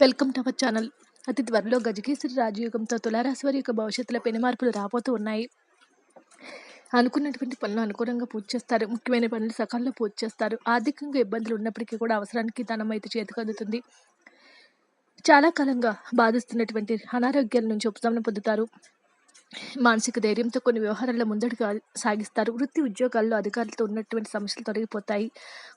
Welcome to our channel. అతి త్వరలో గజకేశ్వరి రాజయోగంతో తులారాశి వారి యొక్క భవిష్యత్తులో పెను మార్పులు రాబోతూ ఉన్నాయి. అనుకున్నటువంటి పనులు అనుకూలంగా పూర్తి చేస్తారు. ముఖ్యమైన పనులు సకాలంలో పూర్తి చేస్తారు. ఆర్థికంగా ఇబ్బందులు ఉన్నప్పటికీ కూడా అవసరానికి ధనం అయితే చేతికి అందుతుంది. చాలా కాలంగా బాధిస్తున్నటువంటి అనారోగ్యాల నుంచి ఉపశమనం పొందుతారు. మానసిక ధైర్యంతో కొన్ని వ్యవహారాల్లో ముందడుగు సాగిస్తారు. వృత్తి ఉద్యోగాల్లో అధికారులతో ఉన్నటువంటి సమస్యలు తొలగిపోతాయి.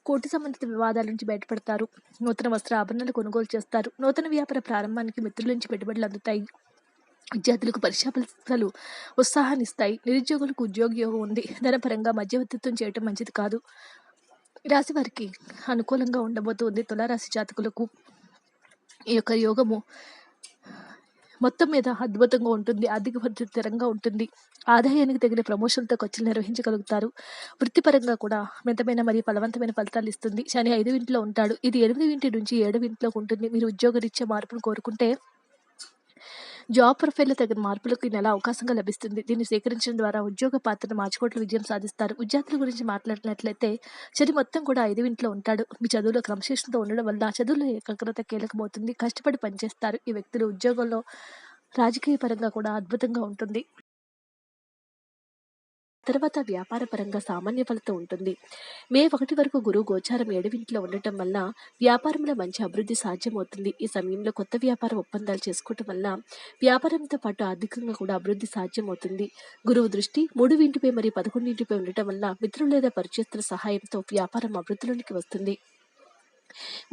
కోర్టు సంబంధిత వివాదాల నుంచి బయటపడతారు. నూతన వస్త్ర ఆభరణాలు కొనుగోలు చేస్తారు. నూతన వ్యాపార ప్రారంభానికి మిత్రుల నుంచి పెట్టుబడులు అందుతాయి. విద్యార్థులకు పరీక్షా ఫలితాలు ఉత్సాహాన్ని ఇస్తాయి నిరుద్యోగులకు ఉద్యోగ యోగం ఉంది. ధనపరంగా మధ్యవర్తిత్వం చేయటం మంచిది కాదు. రాశి వారికి అనుకూలంగా ఉండబోతుంది. తులారాశి జాతకులకు ఈ యొక్క యోగము మొత్తం మీద అద్భుతంగా ఉంటుంది ఆర్థిక పరిస్థితి స్థిరంగా ఉంటుంది. ఆదాయానికి తగిన ప్రమోషన్తో ఖర్చులు నిర్వహించగలుగుతారు. వృత్తిపరంగా కూడా మితమైన మరియు ఫలవంతమైన ఫలితాలు ఇస్తుంది. శని ఐదు ఇంట్లో ఉంటాడు. ఇది ఎనిమిది ఇంటి నుంచి ఏడు ఇంట్లోకి ఉంటుంది. మీరు ఉద్యోగరీత్యా మార్పును కోరుకుంటే జాబ్ ప్రొఫైల్లో తగిన మార్పులకు ఈ నెల అవకాశంగా లభిస్తుంది. దీన్ని స్వీకరించడం ద్వారా ఉద్యోగ పాత్రను మార్చుకోవట్లు విజయం సాధిస్తారు. విద్యార్థుల గురించి మాట్లాడినట్లయితే శని మొత్తం కూడా ఐదు ఇంట్లో ఉంటాడు. మీ చదువులో క్రమశిక్షణతో ఉండడం వల్ల చదువులో ఏకాగ్రత కీలకమవుతుంది. కష్టపడి పనిచేస్తారు. ఈ వ్యక్తులు ఉద్యోగంలో రాజకీయ పరంగా కూడా అద్భుతంగా ఉంటుంది. తర్వాత వ్యాపార పరంగా సామాన్య ఫలితం ఉంటుంది. మే ఒకటి వరకు గురువు గోచారం ఏడవింట్లో ఉండటం వల్ల వ్యాపారంలో మంచి అభివృద్ధి సాధ్యమవుతుంది. ఈ సమయంలో కొత్త వ్యాపార ఒప్పందాలు చేసుకోవటం వల్ల వ్యాపారంతో పాటు ఆర్థికంగా కూడా అభివృద్ధి సాధ్యమవుతుంది. గురువు దృష్టి మూడు ఇంటిపై మరియు పదకొండింటిపై ఉండటం వల్ల మిత్రులు లేదా పరిచయస్తుల సహాయంతో వ్యాపారం అభివృద్ధిలోనికి వస్తుంది.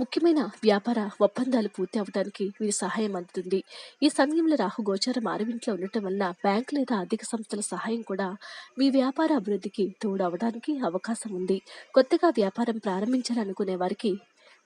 ముఖ్యమైన వ్యాపార ఒప్పందాలు పూర్తి అవడానికి వీరి సహాయం అందుతుంది. ఈ సమయంలో రాహు గోచారం ఆరవింట్లో ఉండటం వల్ల బ్యాంక్ లేదా ఆర్థిక సంస్థల సహాయం కూడా మీ వ్యాపార అభివృద్ధికి తోడవడానికి అవకాశం ఉంది. కొత్తగా వ్యాపారం ప్రారంభించాలనుకునే వారికి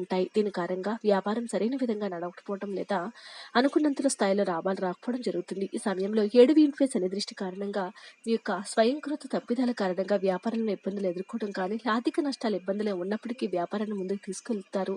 ఉంటాయి. దీని కారణంగా వ్యాపారం సరైన విధంగా నడవకపోవడం లేదా అనుకున్నంతలో స్థాయిలో లాభాలు రాకపోవడం జరుగుతుంది. ఈ సమయంలో ఏడు వీంట్వే అనే దృష్టి కారణంగా మీ యొక్క స్వయంకృత తప్పిదాల కారణంగా వ్యాపారంలో ఇబ్బందులు ఎదుర్కోవడం కానీ ఆర్థిక నష్టాలు ఇబ్బందులే ఉన్నప్పటికీ వ్యాపారాన్ని ముందుకు తీసుకెళ్తారు.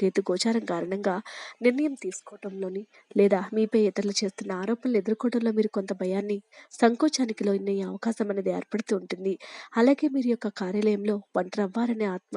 కేతు గోచారం కారణంగా నిర్ణయం తీసుకోవటంలోని లేదా మీపై ఇతరులు చేస్తున్న ఆరోపణలు ఎదుర్కోవడంలో మీరు కొంత భయాన్ని సంకోచానికి లోనయ్యే అవకాశం అనేది ఏర్పడుతూ ఉంటుంది. అలాగే మీరు యొక్క కార్యాలయంలో ఒంటరవ్వారనే ఆత్మ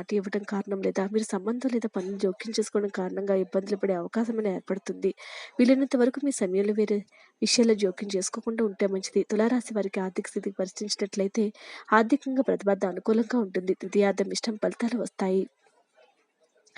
మాట ఇవ్వడం కారణం లేదా మీరు సంబంధం లేదా పనులు జోక్యం చేసుకోవడం కారణంగా ఇబ్బందులు పడే అవకాశం అనేది ఏర్పడుతుంది. వీలైనంత వరకు మీ సమయంలో వేరే విషయాల్లో జోక్యం చేసుకోకుండా ఉంటే మంచిది. తులారాశి వారికి ఆర్థిక స్థితికి పరిశీలించినట్లయితే ఆర్థికంగా ప్రతిపాద అనుకూలంగా ఉంటుంది. ద్వితీయార్థం ఇష్టం ఫలితాలు వస్తాయి.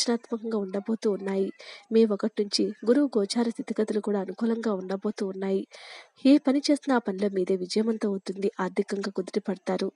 ప్రవచనాత్మకంగా ఉండబోతూ ఉన్నాయి. మే ఒకటి నుంచి గురువు గోచార స్థితిగతులు కూడా అనుకూలంగా ఉండబోతూ ఉన్నాయి. ఏ పని చేసినా ఆ పనిలో మీదే విజయవంతం అవుతుంది. ఆర్థికంగా కుదిరి పడతారు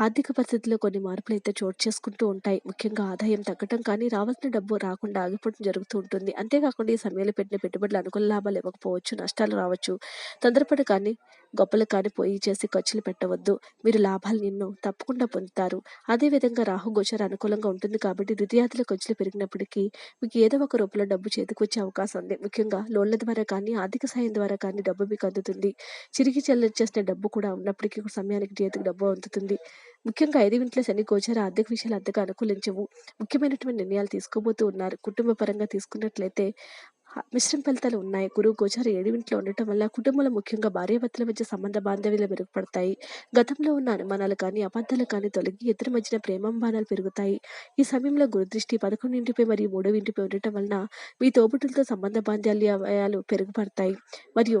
ఆర్థిక పరిస్థితుల్లో కొన్ని మార్పులు అయితే చోటు చేసుకుంటూ ఉంటాయి. ముఖ్యంగా ఆదాయం తగ్గటం కానీ రావాల్సిన డబ్బు రాకుండా ఆగిపోవడం జరుగుతూ ఉంటుంది. అంతేకాకుండా ఈ సమయంలో పెట్టిన పెట్టుబడులు అనుకూల లాభాలు ఇవ్వకపోవచ్చు నష్టాలు రావచ్చు. తొందరపడి కానీ గొప్పలు కాని పోయి చేసి ఖర్చులు పెట్టవద్దు. మీరు లాభాలు ఎన్నో తప్పకుండా పొందుతారు. అదేవిధంగా రాహుగోచర అనుకూలంగా ఉంటుంది కాబట్టి ద్వితీయాదుల ఖర్చులు పెరిగినప్పటికీ మీకు ఏదో ఒక రూపంలో డబ్బు చేతికి వచ్చే అవకాశం ఉంది. ముఖ్యంగా లోన్ల ద్వారా కానీ ఆర్థిక సాయం ద్వారా కానీ డబ్బు మీకు అందుతుంది. చిరిగి చెల్లించేసిన డబ్బు కూడా ఉన్నప్పటికీ సమయానికి చేతికి డబ్బు అందుతుంది. ముఖ్యంగా ఐదు ఇంట్లో శని గోచర ఆర్థిక విషయాలు అంతగా అనుకూలించవు. ముఖ్యమైనటువంటి నిర్ణయాలు తీసుకోబోతూ ఉన్నారు. కుటుంబ పరంగా తీసుకున్నట్లయితే మిశ్రమ ఫలితాలు ఉన్నాయి. గురువు గోచార ఏడింట్లో ఉండటం వల్ల కుటుంబంలో ముఖ్యంగా భార్యాభర్తల మధ్య సంబంధ బాంధవ్యాలు మెరుగుపడతాయి. గతంలో ఉన్న అనుమానాలు కానీ అబద్ధాలు కానీ తొలగి ఇద్దరి మధ్యన ప్రేమాభిమానాలు పెరుగుతాయి. ఈ సమయంలో గురుదృష్టి పదకొండింటిపై మరియు మూడో ఇంటిపై ఉండటం వలన మీ తోబుట్టులతో సంబంధ బాంధవ్యాలు పెరుగుపడతాయి. మరియు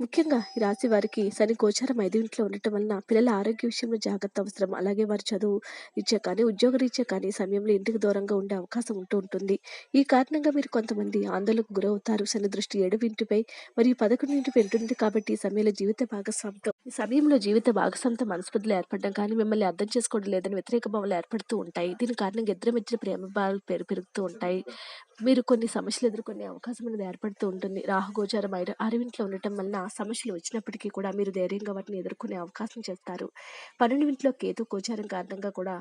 ముఖ్యంగా ఈ రాశి వారికి శని గోచారం ఐదు ఇంట్లో ఉండటం వలన పిల్లల ఆరోగ్య విషయంలో జాగ్రత్త అవసరం. అలాగే వారి చదువు ఇచ్చే కానీ ఉద్యోగ రీత్యా కానీ సమయంలో ఇంటికి దూరంగా ఉండే అవకాశం ఉంటూ ఉంటుంది. ఈ కారణంగా మీరు కొంతమంది ఆందోళనకు గురవుతారు. శని దృష్టి ఏడు ఇంటిపై మరియు పదకొండు ఇంటిపై ఉంటుంది కాబట్టి ఈ సమయంలో జీవిత భాగస్వామితో ఈ సమయంలో జీవిత భాగస్వామితో మనస్పర్ధలు ఏర్పడడం కానీ మిమ్మల్ని అర్థం చేసుకోవడం లేదని వ్యతిరేక భావాలు ఏర్పడుతూ ఉంటాయి. దీని కారణంగా ఇద్దరి మధ్య ప్రేమ భావాలు పెరుగుతూ ఉంటాయి. మీరు కొన్ని సమస్యలు ఎదుర్కొనే అవకాశం అనేది ఏర్పడుతూ ఉంటుంది. రాహుగోచారం ఐదు అరవింట్లో ఉండటం వలన సమస్యలు వచ్చినప్పటికీ కూడా మీరు ధైర్యంగా వాటిని ఎదుర్కొనే అవకాశం చేస్తారు. పన్నెండింట్లో కేతు గోచారం కారణంగా కూడా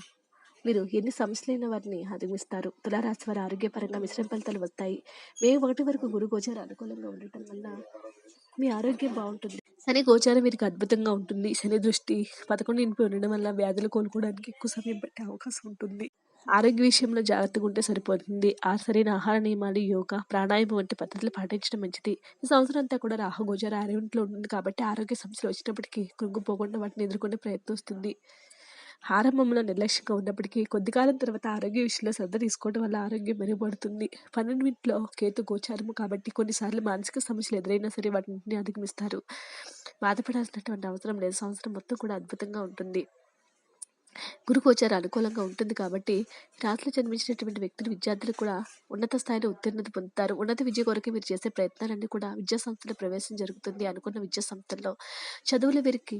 మీరు ఎన్ని సమస్యలైన వాటిని అధిగమిస్తారు. తులారాశి వారి ఆరోగ్యపరంగా మిశ్రమ ఫలితాలు వస్తాయి. మే ఒకటి వరకు గురు గోచారం అనుకూలంగా ఉండటం వల్ల మీ ఆరోగ్యం బాగుంటుంది. శని గోచారం వీరికి అద్భుతంగా ఉంటుంది. శని దృష్టి పదకొండు ఇంటిపై ఉండడం వల్ల వ్యాధులు కోలుకోవడానికి ఎక్కువ సమయం పట్టే అవకాశం ఉంటుంది. ఆరోగ్య విషయంలో జాగ్రత్తగా ఉంటే సరిపోతుంది. ఆ సరైన ఆహార నియమాలు యోగా ప్రాణాయామం వంటి పద్ధతులు పాటించడం మంచిది. ఈ సంవత్సరం అంతా కూడా రాహు గోచార ఉంటుంది కాబట్టి ఆరోగ్య సమస్యలు వచ్చినప్పటికీ కృంగిపోకుండా వాటిని ఎదుర్కొనే ప్రయత్నిస్తుంది ఆరంభంలో నిర్లక్ష్యంగా ఉన్నప్పటికీ కొద్ది కాలం తర్వాత ఆరోగ్య విషయంలో శ్రద్ధ తీసుకోవడం వల్ల ఆరోగ్యం మెరుగుపడుతుంది. పన్నెండింటిలో కేతు గోచారము కాబట్టి కొన్నిసార్లు మానసిక సమస్యలు ఎదురైనా సరే వాటిని అధిగమిస్తారు. బాధపడాల్సినటువంటి అవసరం లేదు. సంవత్సరం మొత్తం కూడా అద్భుతంగా ఉంటుంది. గురుగోచార అనుకూలంగా ఉంటుంది కాబట్టి రాత్రి జన్మించినటువంటి వ్యక్తులు విద్యార్థులు కూడా ఉన్నత స్థాయిలో ఉత్తీర్ణత పొందుతారు. ఉన్నత విద్య కొరకు మీరు చేసే ప్రయత్నాలన్నీ కూడా విద్యా సంస్థలో ప్రవేశం జరుగుతుంది అనుకున్న విద్యా సంస్థల్లో. చదువుల వీరికి